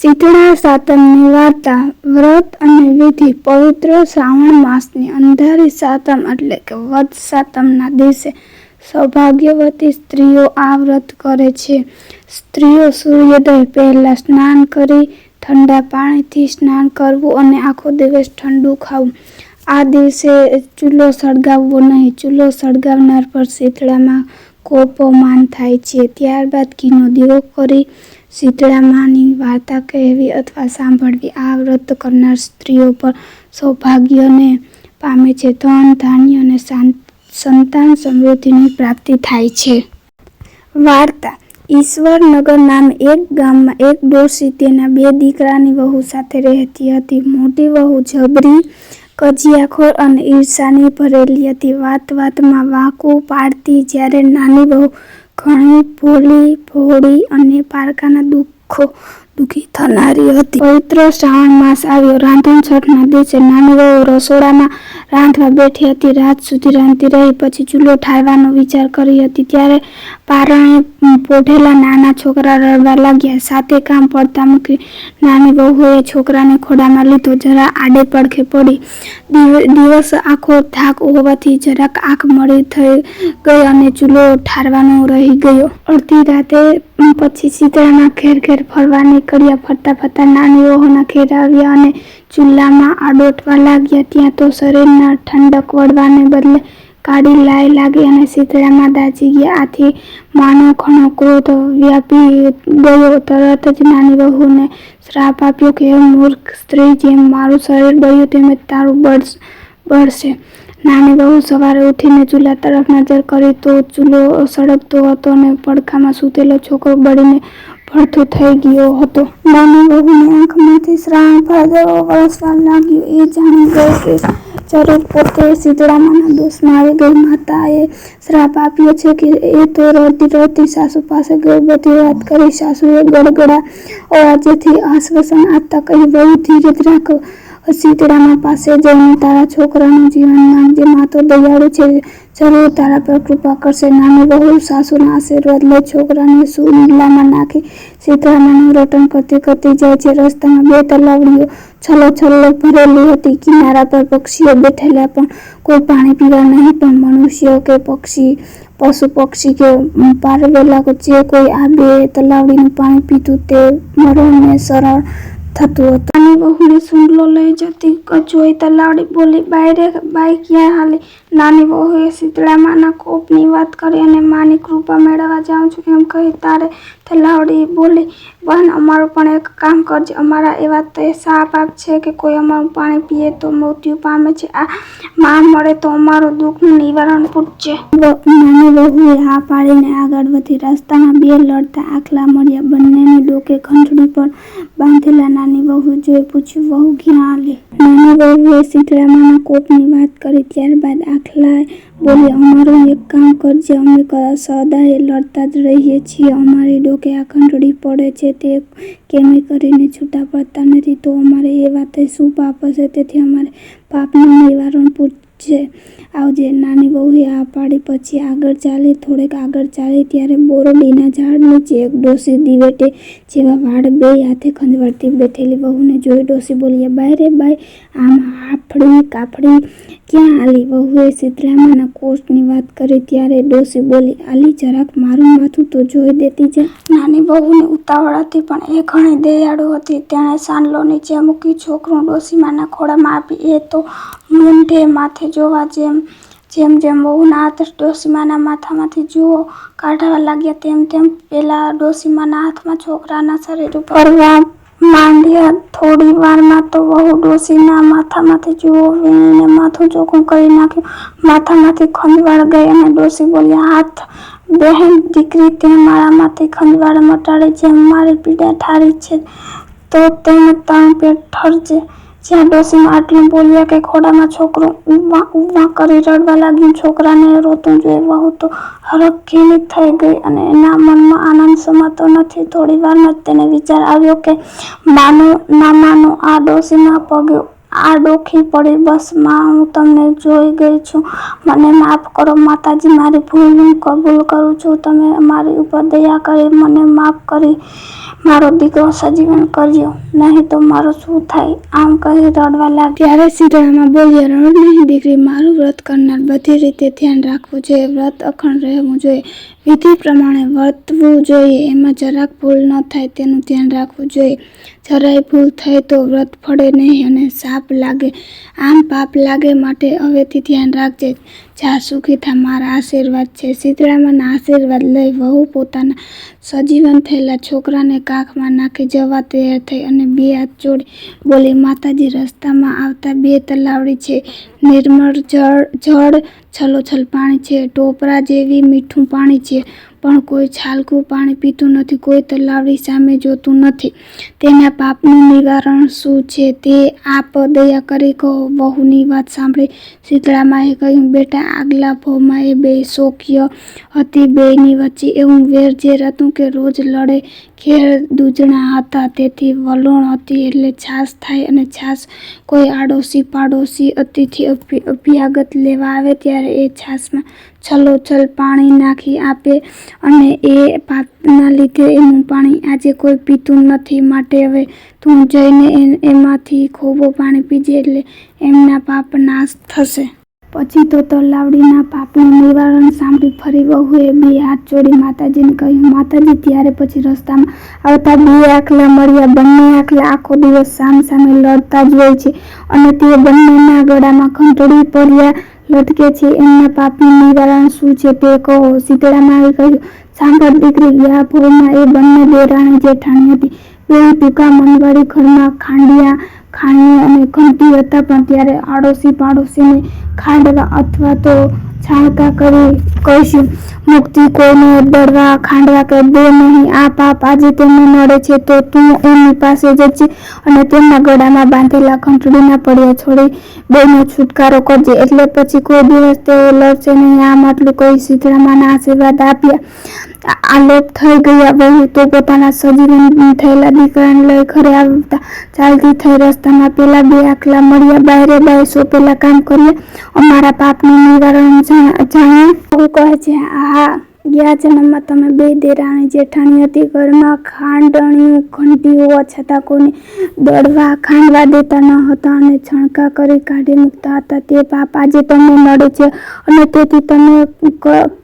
શીતળા સાતમની વાર્તા, વ્રત અને વિધિ પવિત્ર શ્રાવણ માસની અંધારી સાતમ એટલે કે વધ સાતમના દિવસે સૌભાગ્યવતી સ્ત્રીઓ આ વ્રત કરે છે. સ્ત્રીઓ સૂર્યોદય પહેલાં સ્નાન કરી ઠંડા પાણીથી સ્નાન કરવું અને આખો દિવસ ઠંડુ ખાવું. આ દિવસે ચૂલો સળગાવવો નહીં, ચૂલો સળગાવનાર પર શીતળામાં કોપમાન થાય છે. ત્યારબાદ ઘીનો દીવો કરી શીતળા માની વાર્તા કહેવી અથવા સાંભળવી આ વ્રત કરનાર સ્ત્રીઓ પર સૌભાગ્યને પામે છે. ધન, ધાન્ય અને સંતાન સમૃદ્ધિની પ્રાપ્તિ થાય છે. વાર્તા. ઈશ્વરનગર નામ એક ગામમાં એક ડોશી તેના બે દીકરાની વહુ સાથે રહેતી હતી. મોટી વહુ જબરી, કજિયાખોર અને ઈર્ષાની ભરેલી હતી. વાત વાતમાં વાંકું પાડતી જ્યારે નાની વહુ ઘણી ભોલી ભોળી અને પારકાના દુઃખો દુઃખી થનારી હતી. પવિત્ર શ્રાવણ માસ આવ્યો. રાંધણ છઠના દિવસે નાની વહુ રસોડામાં રાંધવા બેઠી હતી. રાત સુધી રાંધતી રહી, પછી ચૂલો ઠારવાનો વિચાર કરી હતી. ત્યારે પારણે પોઢેલા નાના છોકરા રડવા લાગ્યા. સાથે કામ પડતા મૂકી નાની વહુએ છોકરાને ખોડામાં લીધો. જરા આડે પડખે પડી. દિવ- દિવસ આખો થાક હોવાથી જરાક આંખ મળી થઈ ગઈ અને ચૂલો ઠારવાનો રહી ગયો. અડધી રાતે પછી શીતળાના ઘેર ઘેર ફરવા નીકળ્યા, ફરતા ફરતા નાની વહુના ઘેર આવ્યા અને ચૂલામાં આડોટવા લાગ્યા. ત્યાં તો શરીરના ઠંડક વળવાને બદલે કાળી લાય લાગી અને શીતળામાં દાજી ગયા. આથી માનો ઘણો ક્રોધ વ્યાપી ગયો. તરત જ નાની વહુને શ્રાપ આપ્યો કે મૂર્ખ સ્ત્રી, જેમ મારું શરીર બળ્યું તેમ તારું બળશ બળશે. નાની વહુ સવારે ઉઠીને ચૂલા તરફ નજર કરી તો ચૂલો સળગતો હતો અને પડખામાં સૂતેલો છોકરો બળીને ભડથું થઈ ગયો હતો. નાની વહુની આંખમાંથી શ્રાવણ ભાદરવો વરસવા લાગ્યો. એ જાણી ગયો કે જરૂર પોતે સીતળામાના દોષમાં આવી ગઈ. માતાએ શ્રાપ આપ્યો છે કે એ તો રડતી રડતી સાસુ પાસે ગઈ. બધી વાત કરી સાસુએ ગડગડા અવાજેથી આશ્વાસન આપતા કહી બહુ ધીરજ રાખ. શીતળામા પાસે જઈને તારા છોકરાનું જીવન માંગજે મા તો દયાળુ છે, જરૂર તારા પર કૃપા કરશે. નાની બહુ સાસુના આશીર્વાદ લઈ છોકરાને સુનિલામાં નાખી સીતરામાનું રટણ કરતી કરતી જાય છે. રસ્તામાં બે તલાવડીઓ છલો છલ્લો ભરેલી હતી. કિનારા પર પક્ષીઓ બેઠેલા પણ કોઈ પાણી પીવા નહીં, પણ મનુષ્ય કે પક્ષી, પશુ પક્ષી કે પારવેલા જે કોઈ આ બે તલાવડીનું પાણી પીતું તે મરણને સરળ થતું હતું નાની વહુને સુંડલો લઈ જતી જોઈ તલાવડી બોલી, બાયરે બાઈ ક્યાં હાલે. નાની વહુએ શીતળામાના કોપની વાત કરી અને માની કૃપા મેળવવા જાઉં છું. એમ કહી તારે તલાવડી બોલી બહેન અમારું પણ એક કામ કરજે. અમારા એવા તે સાપ આપ છે કે કોઈ અમારું પાણી પીએ તો મૃત્યુ પામે છે. આ માં મળે તો અમારું દુઃખનું નિવારણ પૂછજે. નાની વહુએ હા પાડીને આગળ વધી રસ્તામાં બે લડતા આખલા મળ્યા. બંનેની ડોકે બાંધેલા નાની પૂછ્યું, વહુ ક્યાં આલી? નાની વહુએ શીતળામાના કોપની વાત કરી. ત્યારબાદ આખલાએ બોલી, અમારું એક કામ કરજે, અમે સદાએ લડતા જ રહીએ છીએ. અમારી ડોકે આ ઘંટડી પડે છે, તે કેમે કરીને છૂટા પડતા નથી. તો અમારે એ વાતે શું પાપ હશે? તેથી અમારે પાપનું નિવારણ પૂછજે આવજે, નાની વહુએ આ પાડી પછી આગળ ચાલી, થોડેક આગળ ચાલી, ત્યારે બોરડીના ઝાડ નીચે એક ડોસી દિવેટે જેવા વાળ બે હાથે ખંજવાળતી બેઠેલી વહુને જોઈ ડોસી બોલ્યા, બાય રે બાય, આમ હાફડી કાફડી ક્યાં આલી વહુએ સિદ્ધરામાના કોષની વાત કરી, ત્યારે ડોસી બોલી આલી જરાક, મારું માથું તો જોઈ દેતી જા નાની વહુને ઉતાવળ હતી પણ એ ઘણી દયાળુ હતી. તેણે સાંડલો નીચે મૂકી, છોકરું ડોસીમાના ખોળામાં આપી, એ તો મૂંઢે માથે જોવા જેમ જેમ જેમ વહુના હાથ ડોસીમાના માથામાંથી જુઓ, કાઢવા લાગ્યા તેમ તેમ પેલા ડોસીમાના હાથમાં છોકરાના શરીર ઉપર માંડ્યા. થોડી વારમાં તો વહુ ડોસીના માથામાંથી જુઓ, વીણીને માથું ચોખ્ખું કરી નાખ્યું. માથામાંથી ખંજવાળ ગઈ અને ડોસી બોલ્યા, હાથ, બહેન, દીકરી, તે મારામાંથી ખંજવાળ મટાડી જેમ મારી પીડા ઠારી છે, તો તેને ત્રણ પેટ ઠરજે. જ્યાં ડોસીમાં આટલું બોલ્યા કે ખોડામાં છોકરું ઉવા ઉવા કરી રડવા લાગ્યું. છોકરાને રોતું જોઈ વહુ તો હરખીલી થઈ ગઈ અને એના મનમાં આનંદ સમાતો નથી. થોડી વારમાં તેને વિચાર આવ્યો કે માનો, ના માનો, આ ડોસીના પગે આ ડોખી પડી બસમાં હું તમને જોઈ ગઈ છું. મને માફ કરો માતાજી, મારી ભૂલ હું કબૂલ કરું છું. તમે મારી ઉપર દયા કરી, મને માફ કરી. મારો દીકરો સજીવન કરજો. નહીં તો મારું શું થાય? આમ કહી રડવા લાગ ત્યારે શીતળામાં બોલ્યા, રડ નહીં દીકરી, મારું વ્રત કરનાર બધી રીતે ધ્યાન રાખવું જોઈએ. વ્રત અખંડ રહેવું જોઈએ. વિધિ પ્રમાણે વર્તવું જોઈએ. એમાં જરાક ભૂલ ન થાય, તેનું ધ્યાન રાખવું જોઈએ. જરાય ભૂલ થાય તો વ્રત ફળે નહીં અને સાપ લાગે. આમ પાપ લાગે માટે હવેથી ધ્યાન રાખજે. જા સુખી થા મારા આશીર્વાદ છે. શીતળામાંના આશીર્વાદ લઈ વહુ પોતાના સજીવન થયેલા છોકરાને કાખમાં નાખી જવા તૈયાર થઈ અને બે હાથ જોડી બોલી, માતાજી, રસ્તામાં આવતા બે તલાવડી છે. નિર્મળ જળ જળ, છલોછલ પાણી છે. ટોપરા જેવી મીઠું પાણી છે. પણ કોઈ છાલકું પાણી પીતું નથી, કોઈ તલાવડી સામે જોતું નથી. તેના પાપનું નિવારણ શું છે તે આપ દયા કરી કહો. વહુની વાત સાંભળી શીતળામાએ કહ્યું, બેટા, આગલા ભોમાં એ બે શોકીય હતી, બેયની વચ્ચે એવું વેર વેરઝેર હતું કે રોજ લડે ખેર દૂજણા હતા, તેથી વલોણ હતી એટલે છાશ થાય અને છાશ કોઈ આડોશી પાડોશી અતિથિ અભ્ય- અભ્યાગત લેવા આવે ત્યારે એ છાશમાં છલોછલ પાણી નાખી આપે અને એ પાપના લીધે એનું પાણી આજે કોઈ પીતું નથી. માટે હવે તું જઈને એમાંથી ખોબો પાણી પીજે એટલે એમના પાપ નાશ થશે. પછી તો તલાવડીના પાપનું નિવારણ સાંભળી ફરી વહુએ બે હાથ જોડી માતાજીને કહ્યું, માતાજી, ત્યારે પછી રસ્તામાં આવતા બે આખલા મળ્યા. બંને આખલા આખો દિવસ સામ સામે લડતા જ હોય છે અને તે બંનેના ગળામાં ઘંટડી પડ્યા લટકે છે. એમના પાપનું નિવારણ શું છે તે કહો. શીતળામાએ કહ્યું, સાંભળ દીકરી ગયા પૂરમાં એ બંને દેરાણી જેઠાણી હતી. બે ટૂંકા મનવાળી ઘરમાં ખાંડિયા ખાણીઓ અને ઘંટી હતા, પણ ત્યારે આડોશી પાડોશીને ખાંડવા અથવા તો છાણકા કરી કહીશું. મુક્તિ કોઈને દળવા ખાંડવા કે દે નહીં, આ પાપ આજે તેમને મળે છે, તો તું એમની પાસે જજે અને તેમના ગળામાં બાંધેલા ઘંટડીના પડ્યા છોડી બેનો છુટકારો કરજે. એટલે પછી કોઈ દિવસ તેઓ લડશે નહીં. આમ આટલું કહી શીતળામાના આશીર્વાદ આપ્યા. આલોપ થઈ ગયા. વહુ તો પોતાના સજીવન થયેલા દીકરાને લઈ ઘરે આવતા ચાલતી થઈ રસ્તામાં પેલા બે આખલા મળ્યા. બાયરે બાય સોંપેલા કામ કરીએ અમારા પાપનું નિવારણ જાણે કહે છે, હા ગયા જન્મમાં તમે બે દેરાણી જેઠાણી હતી. ઘરમાં ખાંડણીયું ઘંટી હોવા છતાં કોઈને દળવા, ખાંડવા દેતા ન હતા અને છણકા કરી કાઢી મૂકતા હતા. તે પાપ આજે તમને નડે છે અને તેથી તમે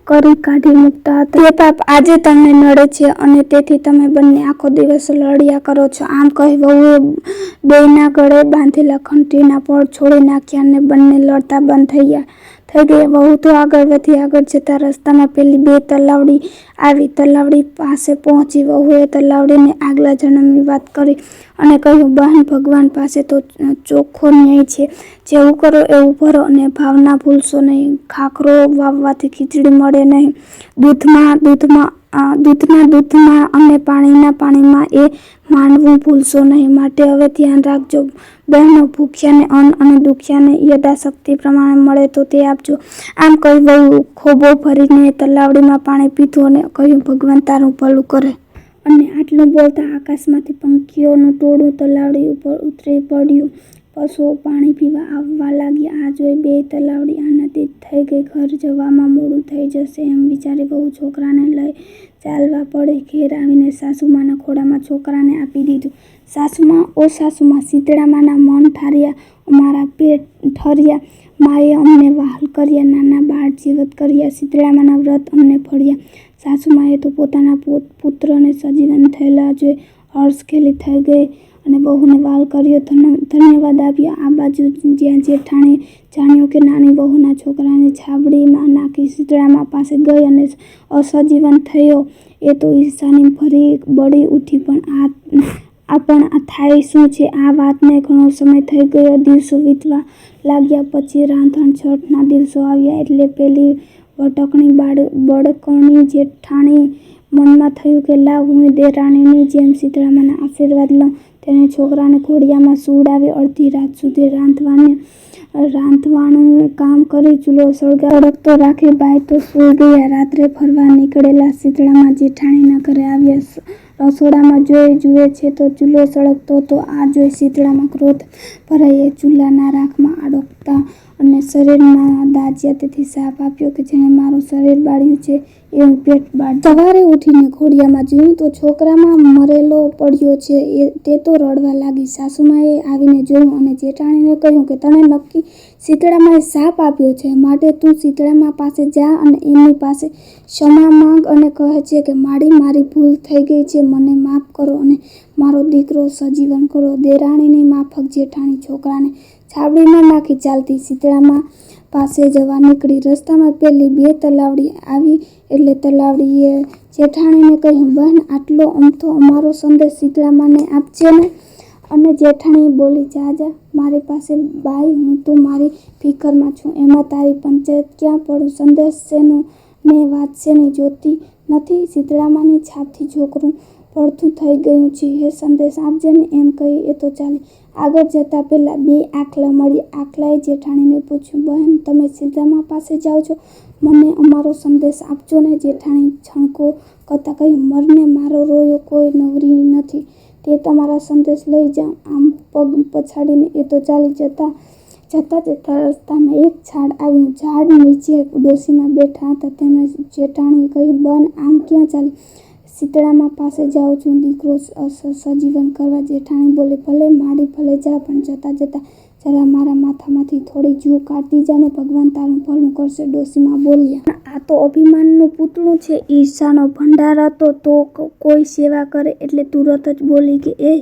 કરી કાઢી મૂકતા હતા. તે પાપ આજે તમને નડે છે અને તેથી તમે બંને આખો દિવસ લડ્યા કરો છો. આમ કહી વહુએ બેયના ગળે બાંધેલા ઘંટીના પળ છોડી નાખ્યા અને બંને લડતા બંધ થઈ ગયા થઈ ગયા વહુ તો આગળ વધી આગળ જતા રસ્તામાં પેલી બે તલાવડી આવી. તલાવડી પાસે પહોંચી વહુએ તલાવડીને આગલા જન્મની વાત કરી અને કહ્યું, બહેન, ભગવાન પાસે તો ચોખ્ખો ન્યાય છે. જેવું કરો એવું ભરો અને ભાવના ભૂલશો નહીં. ખાખરો વાવવાથી ખીચડી મળે નહીં. દૂધમાં દૂધમાં દૂધના દૂધમાં અને પાણીના પાણીમાં એ માનવું ભૂલશો નહીં. માટે હવે ધ્યાન રાખજો. બહેનો ભૂખ્યાને અન્ન અને દુખ્યાને યથાશક્તિ પ્રમાણે મળે તો તે આપજો. આમ કહી વહુ ખોબો ભરીને તલાવડીમાં પાણી પીધું અને કહ્યું, ભગવાન તારું ભલું કરે. અને આટલું બોલતા આકાશમાંથી પંખીઓનું ટોળું તલાવડી ઉપર ઉતરી પડ્યું. પશુઓ પાણી પીવા આવવા લાગ્યા. આ જોઈ બે તલાવડી આનંદિત થઈ ગઈ. ઘર જવામાં મોડું થઈ જશે એમ વિચારી બહુ છોકરાને લઈ ચાલવા પડે. ઘેર આવીને સાસુમાના ખોળામાં છોકરાને આપી દીધું. સાસુમાં, ઓ સાસુમાં, શીતળામાના મન ઠાર્યા, અમારા પેટ ઠર્યા, માએ અમને વહાલ કર્યા, નાના બાળ જીવત કર્યા, શીતળામાના વ્રત અમને ફળ્યા સાસુમાએ તો પોતાના પોત પુત્રને સજીવન થયેલા જોઈ હર્ષખેલી થઈ ગઈ. અને બહુને વાલ કર્યો. ધન્યવાદ આપ્યા. આ બાજુ જ્યાં જેઠાણે જાણ્યું કે નાની બહુના છોકરાને છાબડીમાં નાખી શીતળામાં પાસે ગઈ અને અસજીવન થયો, એ તો ઈર્ષાની ભરી બળી ઉઠી. પણ આ આ પણ થાય શું છે? આ વાતને ઘણો સમય થઈ ગયો. દિવસો વીતવા લાગ્યા પછી રાંધણ છઠના દિવસો આવ્યા એટલે પેલી વટકણી બાળ, બળકણી જેઠાણી મનમાં થયું કે લાવ હું દેરાણીની જેમ શીતળામાના આશીર્વાદ લઉં. તેણે છોકરાને ખોડિયામાં સૂવડાવી અડધી રાત સુધી રાંધવાને, રાંધવાનું કામ કરી ચૂલો સળગા સળગતો રાખી બાય તો સૂઈ ગયા. રાત્રે ફરવા નીકળેલા શીતળામાં જેઠાણીના ઘરે આવ્યા. રસોડામાં જોઈ જુએ છે તો ચૂલો સળગતો તો આ જોઈ શીતળામાં ક્રોધ ભરાઈ ચૂલાના રાખમાં આડોકતા અને શરીરમાં દાજ્યા તેથી સાપ આપ્યો કે જેણે મારું શરીર બાળ્યું છે એનું પેટ બાળ. સવારે ઉઠીને ઘોડિયામાં જોયું તો છોકરામાં મરેલો પડ્યો છે, એ તે તો રડવા લાગી. સાસુમાએ આવીને જોયું અને જેઠાણીને કહ્યું કે, તને નક્કી શીતળામાએ સાપ આપ્યો છે. માટે તું શીતળામા પાસે જા અને એમની પાસે ક્ષમા માંગ અને કહે છે કે, માડી, મારી ભૂલ થઈ ગઈ છે. મને માફ કરો અને મારો દીકરો સજીવન કરો. દેરાણીની માફક જેઠાણી છોકરાને છાબડીમાં નાખી ચાલતી શીતળામાં પાસે જવા નીકળી રસ્તામાં પેલી બે તલાવડી આવી એટલે તલાવડીએ જેઠાણીને કહ્યું, બહેન, આટલો અમથો અમારો સંદેશ શીતળામાને આપજે ને. અને જેઠાણી બોલી, જા જા, મારી પાસે બાઈ, હું તો મારી ફિકરમાં છું. એમાં તારી પંચાયત ક્યાં પડું? સંદેશ શેનો ને વાત શેની? જોતી નથી શીતળામાની છાપથી છોકરું પડતું થઈ ગયું છે. હે, સંદેશ આપજે ને. એમ કહી એ તો ચાલી. આગળ જતાં પહેલાં બે આખલા મળી. આખલાએ જેઠાણીને પૂછ્યું, બહેન, તમે સીતામા પાસે જાઓ છો? મને અમારો સંદેશ આપજો ને. જેઠાણી છણકો કરતાં કહ્યું, મરને મારો રોયો કોઈ નવરી નથી. તે તમારા સંદેશ લઈ જાઉં. આમ પગ પછાડીને એ તો ચાલી જતા, જતાં જતાં રસ્તામાં એક ઝાડ આવ્યું. ઝાડ નીચે ડોશીમાં બેઠા હતા. તેમણે જેઠાણીએ કહ્યું બન આમ ક્યાં ચાલી? શીતળામાં પાસે જાઉં છું. દીકરો સજીવન કરવા જેઠાણી બોલે, ભલે માડી ભલે જા, પણ જતાં જતાં જરા મારા માથામાંથી થોડી જૂ કાઢતી જા ને ભગવાન તારું ભલું કરશે. ડોશીમાં બોલ્યા. આ તો અભિમાનનું પૂતળું છે, ઈર્ષાનો ભંડાર હતો, તો કોઈ સેવા કરે એટલે તુરત જ બોલી કે, એ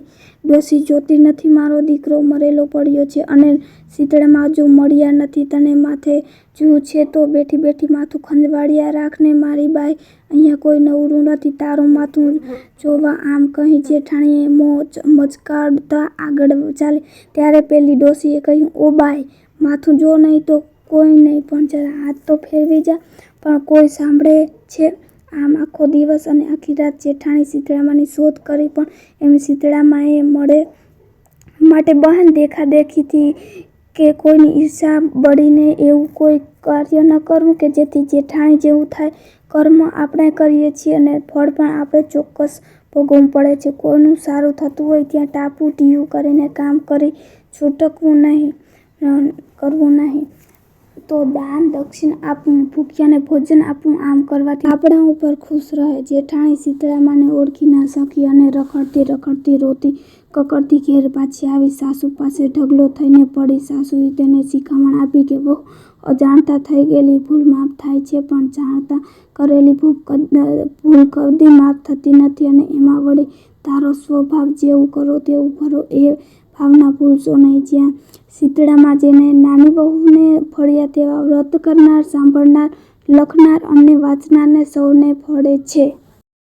ડોશી જોતી નથી, મારો દીકરો મરેલો પડ્યો છે અને શીતળામાં જો મળ્યા નથી. તને માથે જૂ છે તો બેઠી બેઠી માથું ખંજવાળ્યા રાખને મારી બાઈ, અહીંયા કોઈ નવરું નથી. તારું માથું જોવા આમ કહી જેઠાણીએ મોજ મચકાડતા આગળ ચાલે. ત્યારે પેલી ડોશીએ કહ્યું, ઓ બાઈ, માથું જો નહીં તો કોઈ નહીં, પણ જરા હાથ તો ફેરવી જા. પણ કોઈ સાંભળે છે આમ આખો દિવસ અને આખી રાત જેઠાણી શીતળામાની શોધ કરી પણ એમ શીતળામાએ મળે માટે બહેન દેખાદેખીથી કે કોઈની ઈર્ષા બળીને એવું કોઈ કાર્ય ન કરવું કે જેથી જેઠાણી જેવું થાય. કર્મ આપણે કરીએ છીએ અને ફળ પણ આપણે ચોક્કસ ભોગવવું પડે છે. કોઈનું સારું થતું હોય ત્યાં ટાપુ, ટીયું કરીને કામ કરી છૂટકવું નહીં કરવું નહીં. તો દાન, દક્ષિણ આપવું, ભૂખ્યાને ભોજન આપવું, આમ કરવાથી આપણા ઉપર ખુશ રહે. જેઠાણી સીતળામાને ઓળખી ના શકી અને રખડતી રખડતી રોતી કકડતી ઘેર પાછી આવી. સાસુ પાસે ઢગલો થઈને પડી. સાસુએ તેને શિખામણ આપી કે બહુ અજાણતા થઈ ગયેલી, ભૂલ માફ થાય છે, પણ જાણતા કરેલી ભૂલ ભૂલ કદી માફ થતી નથી અને એમાં વળી તારો સ્વભાવ જેવું કરો તેવું ભરો. એ ભાવના ભૂલશો નહીં. જ્યાં શીતળામાં જેને નાની બહુને ફળ્યા તેવા વ્રત કરનાર, સાંભળનાર, લખનાર અને વાંચનારને સૌને ફળે છે.